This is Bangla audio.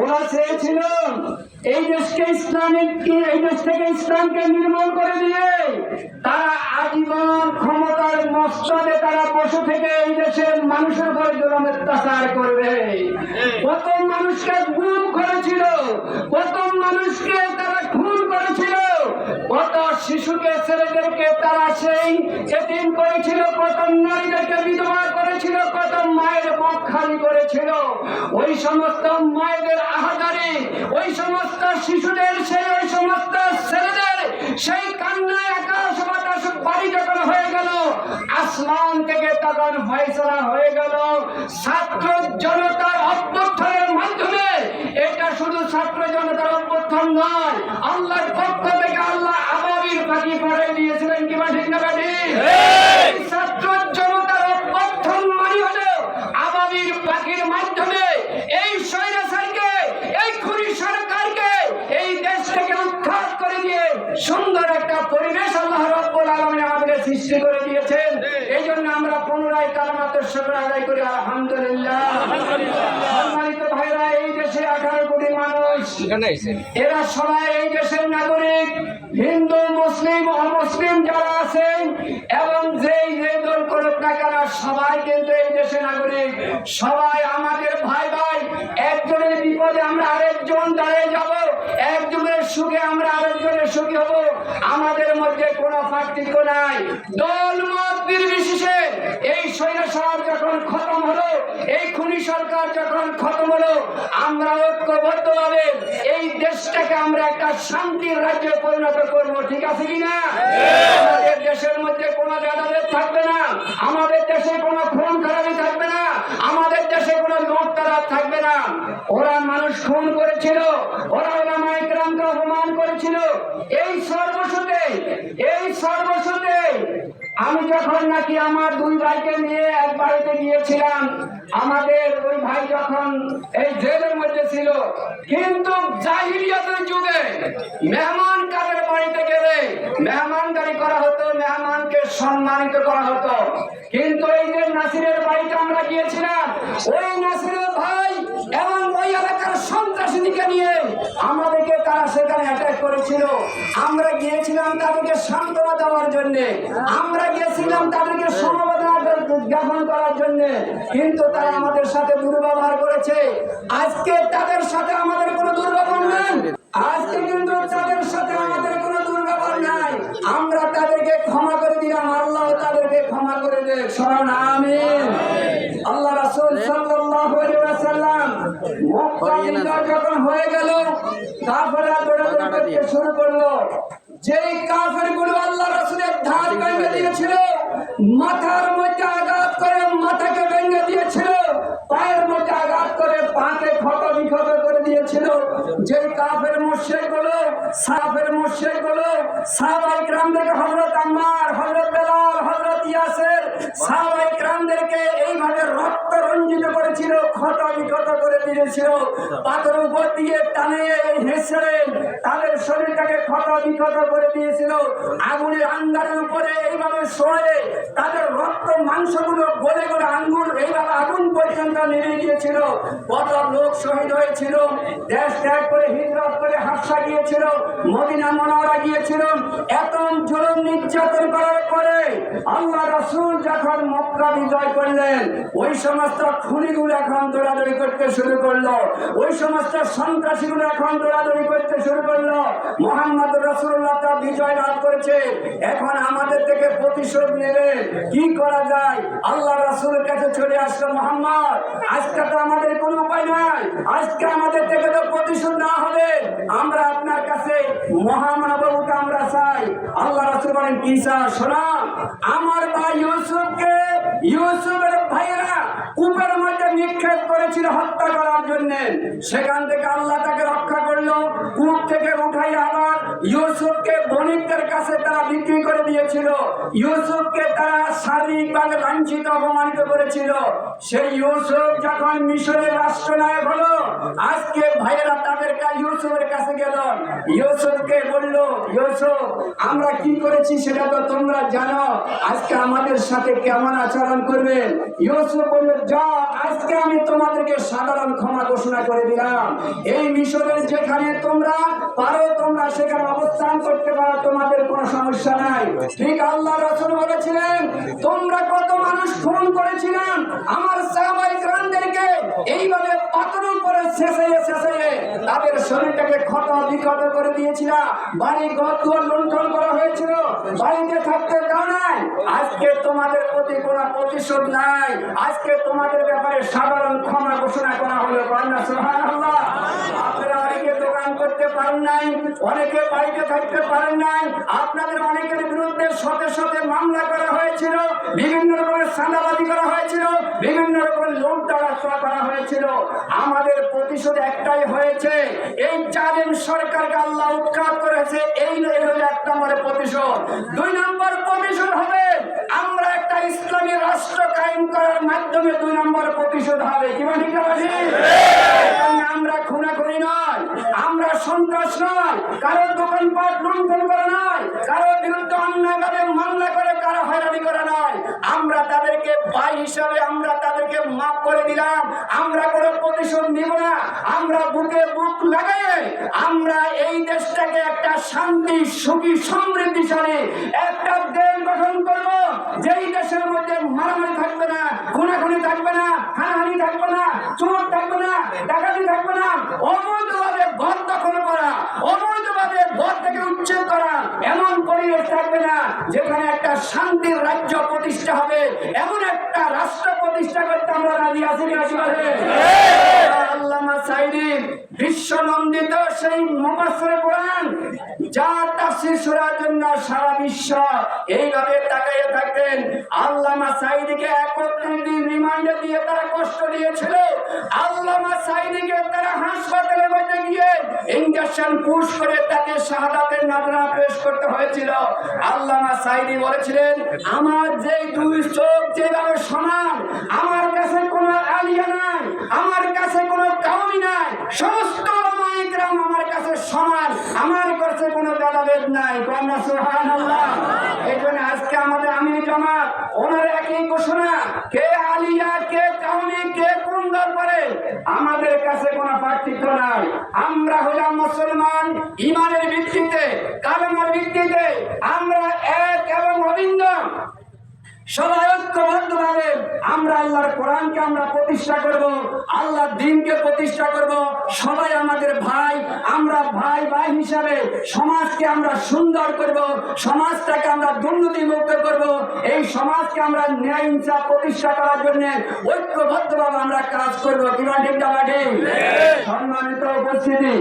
ওরা চেয়েছিল এই দেশকে ইসলামিক এই দেশ থেকে ইসলামকে নির্মূল করে দিয়ে তারা আজীবন ক্ষমতার মস্তদে তারা বসে থেকে এই দেশের মানুষের উপর জুলুম, অত্যাচার করবে। কত মানুষকে গুম করেছিল। কত মানুষকে তারা খুন করেছিল। কত শিশুকে, ছেলেদেরকে তারা সেই এতিম করেছিল। কত নারীদেরকে বিধবা করেছিল। কত মায়ের খালি করেছিল। ওই সমস্ত মায়েদের আহাজারি, ওই সমস্ত শিশুদের, সেই ওই সমস্ত ছেলেদের, সেই কান্নায় আকাশ বাতাস বাড়ি যখন হয়ে গেল, আসমান থেকে তখন ফয়সলা হয়ে গেল। ছাত্র জনতার অভ্যুত্থানের মাধ্যমে এটা শুধু ছাত্র জনতার অভ্যুত্থান নয়, আল্লাহর পক্ষ থেকে আল্লাহ আবাবির পাখি পড়ে দিয়েছিলেন কিবা ঠিক না বাড়ি এই ছাত্র জনতার অভ্যুত্থান মানে হলো আবাবির পাখির মাধ্যমে এই স্বৈরাচারকে এই খুনি সরকারকে এই দেশ থেকে উৎখাত করে দিয়ে সুন্দর একটা পরিবেশ আল্লাহ রব্বুল আলামিন আমাদের সৃষ্টি করে দিয়েছেন। এই জন্য আমরা পুনরায় কালামাতের শুকর আদায় করি আলহামদুলিল্লাহ। সম্মানিত ভাইরা এই দেশে আঠারো কোটি মানুষ। এরা সবাই এই দেশের নাগরিক হিন্দু মুসলিম অমুসলিম যারা আছেন এবং যে কেন সবাই কিন্তু এই দেশের নাগরিক। সবাই আমাদের ভাই ভাই একজনের বিপদে আমরা সুখে আমরা আরেকজনের সুখী হব, আমাদের মধ্যে কোনো পার্থক্য নাই। দল মত নির্বিশেষে এই স্বৈরাচার যখন খতম হলো, এই খুনি সরকার যখন খতম হলো, আমরা ঐক্যবদ্ধভাবে এই দেশটাকে আমরা একটা শান্তির রাজ্যে পরিণত করব, ঠিক আছে কিনা আমাদের দেশের মধ্যে কোনো ভেদাভেদ থাকবে না, আমাদের দেশে কোনো খুন খারাপি থাকবে না, আমাদের দেশে কোনো লোক তারাপ থাকবে না। ওরা মানুষ খুন করেছিল, ওরা ইকরামকে করেছিল এই সর্বস্বতে এই সর্বস্বতে আমি যখন নাকি আমার দুই ভাইকে নিয়ে এক বাড়িতে গিয়েছিলাম, আমাদের ওই ভাই যখন এই জেলের মধ্যে ছিল, কিন্তু জাহিলিয়াতের যুগে মেহমান কাদের বাড়িতে গেলে মেহমানদারি করা হতো, মেহমানকে সম্মানিত করা হতো। কিন্তু এই যে নাসিরের বাড়িতে আমরা গিয়েছিলাম, ওই নাসিরের ভাই এবং ওই এলাকার সন্ত্রাসীদিকে নিয়ে আমাদেরকে তারা সেখানে অ্যাটাক করেছিল। আমরা গিয়েছিলাম তাদেরকে সান্ত্বনা দেওয়ার জন্য। আমরা গিয়েছিলাম তাদেরকে সমবেদনা জ্ঞাপন করার জন্য। কিন্তু তারা আমাদের সাথে দুর্ব্যবহার করেছে। আজকে তাদের সাথে আমাদের কোনো দুর্ব্যবহার নেই। আজকে কিন্তু তাদের সাথে আমাদের কোনো দুর্ব্যবহার নাই। আমরা তাদেরকে ক্ষমা করে দিলাম। আল্লাহ তাদেরকে ক্ষমা করে দেয় স্মরণ আমিন আল্লাহ রাসূল সাল্লাল্লাহু আলাইহি ওয়াসাল্লাম মক্কা বিজয় মাথার মধ্যে আঘাত করে মাথাকে ভেঙে দিয়েছিল পায়ের মধ্যে আঘাত করে পাকে ক্ষত বিক্ষত করে দিয়েছিল। যে কাফের মশাই গুলো সাফের মশাই গুলো সাহাবাই গ্রাম থেকে হজরত আম্মার হজরত বেলাল হজরত ইয়াসের সাহাব ক্ষত করে দিয়েছিল। পাথর উপর দিয়ে টানে হেসেলেন তাদের শরীরটাকে ক্ষত বিক্ষত করে দিয়েছিল। আগুনের আঙ্গারের উপরে এইভাবে শোয়ে তাদের রক্ত মাংসগুলো গলে গলে আঙ্গুর এইভাবে আগুন পর্যন্ত নেমে গিয়েছিল কত শহীদ হয়েছিল, দেশ ত্যাগ করে হিজরত করে হাসা গিয়েছিল, মদিনা মনোয়ারা গিয়েছিল এত জুলুম নির্যাতন করার পরে আল্লাহ রাসূল যখন মক্কা বিজয় করলেন, ওই সমস্ত খুনিগুলো এখন দৌড়াদৌড়ি করতে শুরু করল, ওই সমস্ত সন্ত্রাসীগুলো এখন দৌড়াদৌড়ি করতে শুরু করল, মোহাম্মদ রসুল্লাহ তা বিজয় লাভ করেছে, এখন আমাদের থেকে প্রতিশোধ নেবে, কি করা যায়? আল্লাহ রাসূলের কাছে চলে আসলো, মোহাম্মদ, আজকে তো আমাদের কোনো উপায় নাই আজকে আমাদের থেকে তো প্রতিশোধ না হবে। আমরা আপনার কাছে মহামানবকে আমরা চাই আল্লাহ রাসুল বলেন, কি চা শোনা আমার ভাই ইউসুফকে, ইউসুফের ভাইয়েরা কূপের মধ্যে নিক্ষেপ করেছিল হত্যা করার জন্য। সেখান থেকে আল্লাহ তাকে রক্ষা করল। কূপ থেকে উঠাই আবার ইউসুফকে বনে শ্রমিকদের কাছে তারা বিক্রি করে দিয়েছিল। ইউসুফকে তারা শারীরিকভাবে লাঞ্ছিত, অপমানিত করেছিল। সেই ইউসুফ যখন মিশরের রাষ্ট্রনায়ক হলো, আজকে ভাইয়েরা কাছে ইউসুফের কাছে গেল ইউসুফকে বলল, ইউসুফ, আমরা কি করেছি সেটা তো তোমরা জানো। আজকে আমাদের সাথে কেমন আচরণ করবে? ইউসুফ বলল, যা, আজকে আমি তোমাদেরকে সাধারণ ক্ষমা ঘোষণা করে দিলাম। এই মিশরের যেখানে তোমরা পারো, তোমরা সেখানে অবস্থান করতে পারো, তোমাদের কোনো সমস্যা নাই। ঠিক আল্লাহ রসুল বলেছিলেন, তোমরা কত মানুষ ফোন করেছিলেন আমার সাহাবাই গ্রামদেরকে এইভাবে পাথরের উপরে শেষে শেষে তাদের শরীরটাকে ক্ষত বিক্ষত করে দিয়েছিল। বাড়ি ঘর দুয়ার লুণ্ঠন করা হয়েছিল। বাড়িতে থাকতে দাও নাই। আজকে তোমাদের প্রতি কোনো প্রতিশোধ নাই। আজকে তোমাদের ব্যাপারে সাধারণ ক্ষমা ঘোষণা করা হলো। কন্যা সুহান আল্লাহ করতে পারেন নাই অনেকে বাড়িতে থাকতে পারেন নাই। আপনাদের অনেকের বিরুদ্ধে শতে শতে মামলা করা হয়েছিল বিভিন্ন রকমের সান্দাবাজি করা হয়েছিল বিভিন্ন রকমের লোক তাড়া করা হয়েছিল। আমাদের প্রতিশোধ একটাই হয়েছে এই জালেম সরকারকে আল্লাহ উৎখাত করেছে এই হলো এক নম্বরের প্রতিশোধ। দুই নম্বর প্রতিশোধ হবে আমরা একটা ইসলামী রাষ্ট্র কায়েম করার মাধ্যমে দুই নম্বর প্রতিশোধ হবে। কি মানে আমরা খুনাখুনি করি আমরা সন্ত্রাস নয় কারও দোকানপাট লুণ্ঠন করা নয় কারও বিরুদ্ধে অন্যায়ভাবে মামলা করে, কারও হয়রানি করা নয়। আমরা তাদেরকে ভাই হিসাবে, আমরা তাদেরকে মাফ করে দিলাম। আমরা কোনো প্রতিশোধ নিব না। আমরা বুকে বুক লাগাই আমরা এই দেশটাকে একটা শান্তি, সুখী, সমৃদ্ধিশালী, একটা দেশ গঠন করব। যেই দেশের মধ্যে মারামারি থাকবে না, খুনাখুনি থাকবে না, হানাহানি থাকবে না, চোর থাকবে না, ডাকাতি থাকবে না অবৈধভাবে ঘর দখল করা অবৈধভাবে ঘর থেকে উচ্ছেদ করা এমন পরিবেশ থাকবে না যেখানে একটা শান্তির রাজ্য প্রতিষ্ঠা হবে, এমন একটা রাষ্ট্র প্রতিষ্ঠা করতে আমরা রাজি আছি কি আল্লামা সাইদি বিশ্ব সেই মুফাসসির কোরআন, যা তাফসীর শোনার জন্য সারা বিশ্ব এইভাবে তাকাইয়ে থাকতেন। আল্লামা সাইদিকে একত্রিশ দিন রিমান্ডে দিয়ে তারা কষ্ট দিয়েছিল। আল্লামা সাইদিকে তারা মধ্যে গিয়ে ইঞ্জেকশন পুশ করে তাকে শাহাদাতের নাজরা পেশ করতে হয়েছিল। আল্লামা সাইদি বলেছিলেন, আমার যে দুই চোখ যেভাবে সমান, আমার কাছে কোনো আলিয়া নাই, আমার কাছে কোনো কাউমি নাই, সমস্ত সমান। আমার কাছে কোনো ভেদাভেদ নাই কন্যা এই জন্য আজকে আমাদের আমি জামাত, ওনার একই ঘোষণা, কে আলিয়া, কে কাউমি, কে কোন দরবারে, আমাদের কাছে কোনো পার্থক্য নাই। আমরা হলাম মুসলমান ইমানের ভিত্তিতে, কালেমার ভিত্তিতে, আমরা এক এবং অভিন্ন। সবাই ঐক্যবদ্ধভাবে আমরা আল্লাহর কোরআনকে আমরা প্রতিষ্ঠা করব আল্লাহর দিনকে প্রতিষ্ঠা করব। সবাই আমাদের ভাই আমরা ভাই ভাই হিসাবে সমাজকে আমরা সুন্দর করব সমাজটাকে আমরা দুর্নীতি মুক্ত করব। এই সমাজকে আমরা ন্যায় ইনসাফ প্রতিষ্ঠা করার জন্য ঐক্যবদ্ধভাবে আমরা কাজ করব। কিনা ঠিক। সম্মানিত উপস্থিতি।